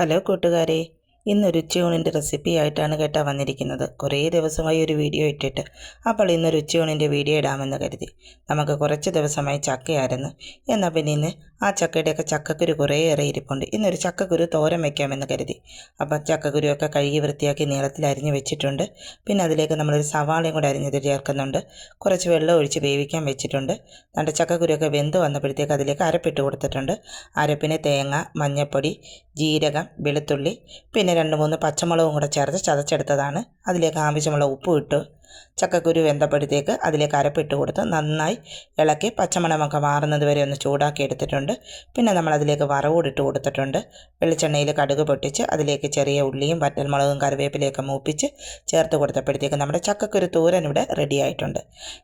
Hello കൂട്ടുകാരെ. ഇന്നൊരു ഉച്ചയൂണിന്റെ recipe ആയിട്ടാണ് കേട്ടാ വന്നിരിക്കുന്നത്. കുറേ ദിവസമായി ഒരു വീഡിയോ ഇട്ടിട്ട്. അപ്പോൾ ഇന്നൊരു ഉച്ചയൂണിന്റെ വീഡിയോ ഇടാമെന്ന് കരുതി. നമുക്ക് കുറച്ച് ദിവസമായി ചക്കയായിരുന്നു. എന്നാൽ പിന്നെ ഇന്ന് ആ ചക്കയുടെയൊക്കെ ചക്കക്കുരു കുറേയേറെ ഇരിപ്പുണ്ട്. ഇന്നൊരു ചക്കക്കുരു തോരൻ വയ്ക്കാമെന്ന് കരുതി. അപ്പോൾ ചക്കക്കുരുവൊക്കെ കഴുകി വൃത്തിയാക്കി നീളത്തിൽ അരിഞ്ഞ് വെച്ചിട്ടുണ്ട്. പിന്നെ അതിലേക്ക് നമ്മളൊരു സവാളയും കൂടെ അരിഞ്ഞത് ചേർക്കുന്നുണ്ട്. കുറച്ച് വെള്ളം ഒഴിച്ച് വേവിക്കാൻ വെച്ചിട്ടുണ്ട്. നമ്മുടെ ചക്കക്കുരുവൊക്കെ വെന്ത് വന്നപ്പോഴത്തേക്ക് അതിലേക്ക് അരപ്പിട്ട് കൊടുത്തിട്ടുണ്ട്. അരപ്പിന് തേങ്ങ മഞ്ഞൾപ്പൊടി ജീരകം വെളുത്തുള്ളി പിന്നെ രണ്ട് മൂന്ന് പച്ചമുളകും കൂടെ ചേർത്ത് ചതച്ചെടുത്തതാണ്. അതിലേക്ക് ആവശ്യമുള്ള ഉപ്പും ഇട്ട്. ചക്കക്കുരു വെന്തപ്പോഴത്തേക്ക് അതിലേക്ക് അരപ്പിട്ട് കൊടുത്ത് നന്നായി ഇളക്കി പച്ചമണമൊക്കെ മാറുന്നത് വരെ ഒന്ന് ചൂടാക്കി എടുത്തിട്ടുണ്ട്. പിന്നെ നമ്മൾ അതിലേക്ക് വറവൂടിട്ട് കൊടുത്തിട്ടുണ്ട്. വെളിച്ചെണ്ണയിൽ കടുക് പൊട്ടിച്ച് അതിലേക്ക് ചെറിയ ഉള്ളിയും വറ്റൽമുളകും കറിവേപ്പിലയൊക്കെ മൂപ്പിച്ച് ചേർത്ത് കൊടുത്തപ്പോഴത്തേക്ക് നമ്മുടെ ചക്കക്കുരു തോരൻ ഇവിടെ റെഡി ആയിട്ടുണ്ട്.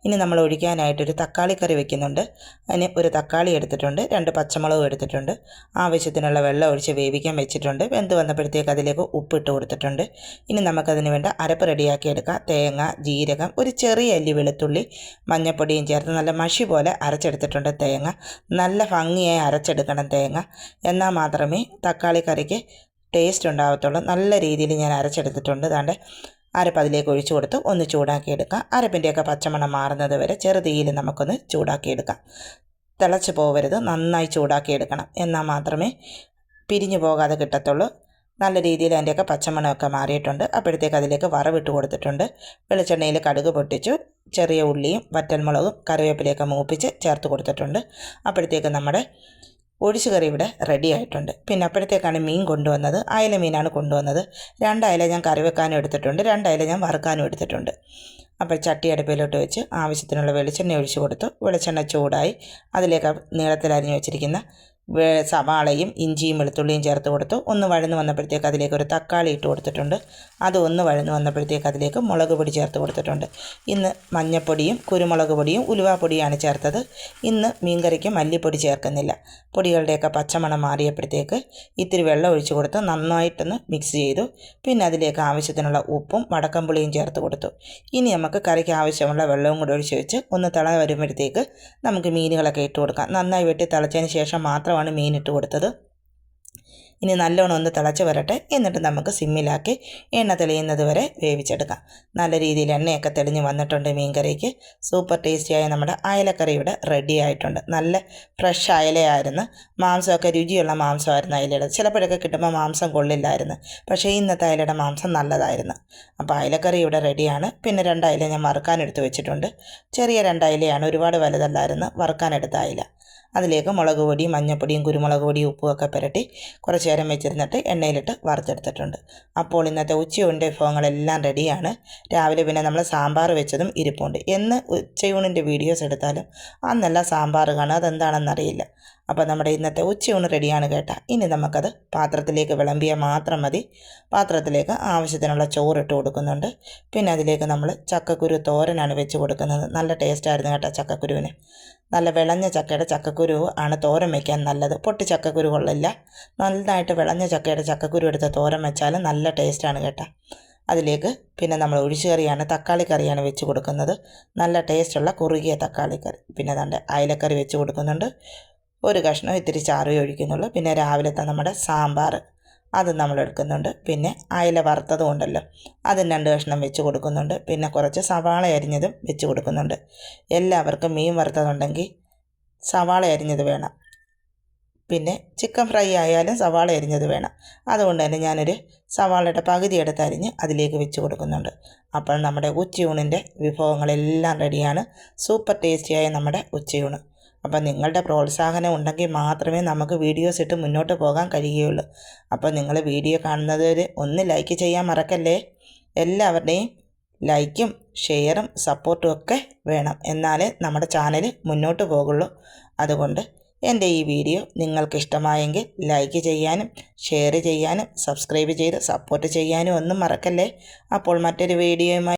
ഇനി നമ്മൾ ഒഴിക്കാനായിട്ടൊരു തക്കാളി കറി വെക്കുന്നുണ്ട്. അതിന് ഒരു തക്കാളി എടുത്തിട്ടുണ്ട് രണ്ട് പച്ചമുളകും എടുത്തിട്ടുണ്ട്. ആവശ്യത്തിനുള്ള വെള്ളം ഒഴിച്ച് വേവിക്കാൻ വെച്ചിട്ടുണ്ട്. വെന്ത് വന്നപ്പോഴത്തേക്ക് അതിലേക്ക് ഉപ്പിട്ട് കൊടുത്തിട്ടുണ്ട്. ഇനി നമുക്കതിന് വേണ്ട അരപ്പ് റെഡിയാക്കി എടുക്കാം. തേങ്ങ ജീരകം ഒരു ചെറിയ അല്ലി വെളുത്തുള്ളി മഞ്ഞപ്പൊടിയും ചേർത്ത് നല്ല മഷി പോലെ അരച്ചെടുത്തിട്ടുണ്ട് തേങ്ങ. നല്ല ഭംഗിയായി അരച്ചെടുക്കണം തേങ്ങ. എന്നാൽ മാത്രമേ തക്കാളി കറിക്ക് ടേസ്റ്റ് ഉണ്ടാകത്തുള്ളൂ നല്ല രീതിയിൽ ഞാൻ അരച്ചെടുത്തിട്ടുണ്ട്. ദാണ്ട് അരപ്പ് അതിലേക്ക് ഒഴിച്ചു കൊടുത്ത് ഒന്ന് ചൂടാക്കി എടുക്കാം അരപ്പിന്റെയൊക്കെ പച്ചമണം മാറുന്നത് വരെ ചെറുതീയിൽ നമുക്കൊന്ന് ചൂടാക്കിയെടുക്കാം. തിളച്ച് പോകരുത് നന്നായി ചൂടാക്കി എടുക്കണം എന്നാൽ മാത്രമേ പിരിഞ്ഞു പോകാതെ കിട്ടത്തുള്ളൂ. നല്ല രീതിയിൽ അതിന്റെയൊക്കെ പച്ചമണമൊക്കെ മാറിയിട്ടുണ്ട്. അപ്പോഴത്തേക്ക് അതിലേക്ക് വറവിട്ട് കൊടുത്തിട്ടുണ്ട്. വെളിച്ചെണ്ണയിൽ കടുക് പൊട്ടിച്ചു ചെറിയ ഉള്ളിയും വറ്റൽമുളകും കറിവേപ്പിലയൊക്കെ മൂപ്പിച്ച് ചേർത്ത് കൊടുത്തിട്ടുണ്ട്. അപ്പോഴത്തേക്ക് നമ്മുടെ ഒഴിച്ചു കറി ഇവിടെ റെഡി ആയിട്ടുണ്ട്. പിന്നെ അപ്പോഴത്തേക്കാണ് മീൻ കൊണ്ടുവന്നത്. അയല മീനാണ് കൊണ്ടുവന്നത്. രണ്ടയല ഞാൻ കറി വെക്കാനും എടുത്തിട്ടുണ്ട് രണ്ടയല ഞാൻ വറുക്കാനും എടുത്തിട്ടുണ്ട്. അപ്പോൾ ചട്ടി അടുപ്പിലോട്ട് വെച്ച് ആവശ്യത്തിനുള്ള വെളിച്ചെണ്ണ ഒഴിച്ചു കൊടുത്തു. വെളിച്ചെണ്ണ ചൂടായി. അതിലേക്ക് നീളത്തിൽ അരിഞ്ഞു വെച്ചിരിക്കുന്ന സവാളയും ഇഞ്ചിയും വെളുത്തുള്ളിയും ചേർത്ത് കൊടുത്തു. ഒന്ന് വഴന്ന് വന്നപ്പോഴത്തേക്ക് അതിലേക്ക് ഒരു തക്കാളി ഇട്ട് കൊടുത്തിട്ടുണ്ട്. അത് ഒന്ന് വഴന്ന് വന്നപ്പോഴത്തേക്ക് അതിലേക്ക് മുളക് പൊടി ചേർത്ത് കൊടുത്തിട്ടുണ്ട്. ഇന്ന് മഞ്ഞൾപ്പൊടിയും കുരുമുളക് പൊടിയും ഉലുവാപ്പൊടിയാണ് ചേർത്തത്. ഇന്ന് മീൻകറിക്ക് മല്ലിപ്പൊടി ചേർക്കുന്നില്ല. പൊടികളുടെയൊക്കെ പച്ചമണം മാറിയപ്പോഴത്തേക്ക് ഇത്തിരി വെള്ളം ഒഴിച്ചു കൊടുത്ത് നന്നായിട്ടൊന്ന് മിക്സ് ചെയ്തു. പിന്നെ അതിലേക്ക് ആവശ്യത്തിനുള്ള ഉപ്പും വടക്കമ്പുളിയും ചേർത്ത് കൊടുത്തു. ഇനി നമുക്ക് കറിക്ക് ആവശ്യമുള്ള വെള്ളവും കൂടി ഒഴിച്ച് വെച്ച് ഒന്ന് തിള വരുമ്പോഴത്തേക്ക് നമുക്ക് മീനുകളൊക്കെ ഇട്ട് കൊടുക്കാം. നന്നായി വെട്ടി തിളച്ചതിന് ശേഷം മാത്രമാണ് മീൻ ഇട്ട് കൊടുത്തത്. ഇനി നല്ലോണം ഒന്ന് തിളച്ച് വരട്ടെ. എന്നിട്ട് നമുക്ക് സിമ്മിലാക്കി എണ്ണ തെളിയുന്നത് വരെ വേവിച്ചെടുക്കാം. നല്ല രീതിയിൽ എണ്ണയൊക്കെ തെളിഞ്ഞ് വന്നിട്ടുണ്ട് മീൻകറിക്ക്. സൂപ്പർ ടേസ്റ്റിയായ നമ്മുടെ അയലക്കറി ഇവിടെ റെഡി ആയിട്ടുണ്ട്. നല്ല ഫ്രഷ് അയലയായിരുന്നു. മാംസമൊക്കെ രുചിയുള്ള മാംസമായിരുന്നു അയലയുടെ. ചിലപ്പോഴൊക്കെ കിട്ടുമ്പോൾ മാംസം കൊള്ളില്ലായിരുന്നു. പക്ഷേ ഇന്നത്തെ അയലയുടെ മാംസം നല്ലതായിരുന്നു. അപ്പോൾ അയലക്കറി ഇവിടെ റെഡിയാണ് പിന്നെ രണ്ട് അയല ഞാൻ വറുക്കാനെടുത്ത് വെച്ചിട്ടുണ്ട്. ചെറിയ രണ്ട് അയലയാണ്. ഒരുപാട് വലുതല്ലായിരുന്നു. വറുക്കാനെടുത്ത അയല. അതിലേക്ക് മുളക് പൊടിയും മഞ്ഞൾപ്പൊടിയും കുരുമുളക് പൊടിയും ഉപ്പുമൊക്കെ പുരട്ടി കുറച്ച് നേരം വെച്ചിരുന്നിട്ട് എണ്ണയിലിട്ട് വറുത്തെടുത്തിട്ടുണ്ട്. അപ്പോൾ ഇന്നത്തെ ഉച്ചയൂണിന്റെ വിഭവങ്ങളെല്ലാം റെഡിയാണ്. രാവിലെ പിന്നെ നമ്മൾ സാമ്പാർ വെച്ചതും ഇരിപ്പുണ്ട്. എന്ന് ഉച്ചയൂണിന്റെ വീഡിയോസ് എടുത്താലും അന്നല്ല സാമ്പാർ കാണുക അതെന്താണെന്നറിയില്ല. അപ്പോൾ നമ്മുടെ ഇന്നത്തെ ഉച്ചയൂണ് റെഡിയാണ് കേട്ടാ. ഇനി നമുക്കത് പാത്രത്തിലേക്ക് വിളമ്പിയാൽ മാത്രം മതി. പാത്രത്തിലേക്ക് ആവശ്യത്തിനുള്ള ചോറിട്ട് കൊടുക്കുന്നുണ്ട്. പിന്നെ അതിലേക്ക് നമ്മൾ ചക്കക്കുരു തോരനാണ് വെച്ച് കൊടുക്കുന്നത്. നല്ല ടേസ്റ്റായിരുന്നു കേട്ടോ ചക്കക്കുരുവിന്. നല്ല വിളഞ്ഞ ചക്കയുടെ ചക്കക്കുരു ആണ് തോരൻ വയ്ക്കാൻ നല്ലത്. പൊട്ടി ചക്കക്കുരു കൊള്ളില്ല. നന്നായിട്ട് വിളഞ്ഞ ചക്കയുടെ ചക്കക്കുരു എടുത്ത് തോരൻ വെച്ചാൽ നല്ല ടേസ്റ്റാണ് കേട്ടോ. അതിലേക്ക് പിന്നെ നമ്മൾ ഒഴിച്ചു കറിയാണ് തക്കാളി കറിയാണ് വെച്ച് കൊടുക്കുന്നത്. നല്ല ടേസ്റ്റുള്ള കുറുകിയ തക്കാളി കറി. പിന്നെ അതാണ്ട് അയലക്കറി വെച്ച് കൊടുക്കുന്നുണ്ട്. ഒരു കഷ്ണം ഇത്തിരി ചാറ് ഒഴിക്കുന്നുള്ളൂ. പിന്നെ രാവിലത്തെ നമ്മുടെ സാമ്പാർ അത് നമ്മൾ എടുക്കുന്നുണ്ട്. പിന്നെ അയല വറുത്തതും ഉണ്ടല്ലോ അതും രണ്ട് കഷ്ണം വെച്ച് കൊടുക്കുന്നുണ്ട്. പിന്നെ കുറച്ച് സവാള അരിഞ്ഞതും വെച്ച് കൊടുക്കുന്നുണ്ട്. എല്ലാവർക്കും മീൻ വറുത്തതുണ്ടെങ്കിൽ സവാള അരിഞ്ഞത് വേണം. പിന്നെ ചിക്കൻ ഫ്രൈ ആയാലും സവാള അരിഞ്ഞത് വേണം. അതുകൊണ്ട് തന്നെ ഞാനൊരു സവാളയുടെ പകുതി എടുത്ത് അരിഞ്ഞ് അതിലേക്ക് വെച്ച് കൊടുക്കുന്നുണ്ട്. അപ്പോൾ നമ്മുടെ ഉച്ചയൂണിന്റെ വിഭവങ്ങളെല്ലാം റെഡിയാണ്. സൂപ്പർ ടേസ്റ്റിയായ നമ്മുടെ ഉച്ചയൂണ്. അപ്പം നിങ്ങളുടെ പ്രോത്സാഹനം ഉണ്ടെങ്കിൽ മാത്രമേ നമുക്ക് വീഡിയോസ് ഇട്ട് മുന്നോട്ട് പോകാൻ കഴിയുകയുള്ളൂ. അപ്പോൾ നിങ്ങൾ വീഡിയോ കാണുന്നവർ ഒന്ന് ലൈക്ക് ചെയ്യാൻ മറക്കല്ലേ? എല്ലാവരുടെയും ലൈക്കും ഷെയറും സപ്പോർട്ടും ഒക്കെ വേണം. എന്നാലേ നമ്മുടെ ചാനൽ മുന്നോട്ട് പോകുള്ളൂ. അതുകൊണ്ട് എന്റെ ഈ വീഡിയോ നിങ്ങൾക്ക് ഇഷ്ടമായെങ്കിൽ ലൈക്ക് ചെയ്യാനും ഷെയർ ചെയ്യാനും സബ്സ്ക്രൈബ് ചെയ്ത് സപ്പോർട്ട് ചെയ്യാനും ഒന്നും മറക്കല്ലേ? അപ്പോൾ മറ്റൊരു വീഡിയോയുമായി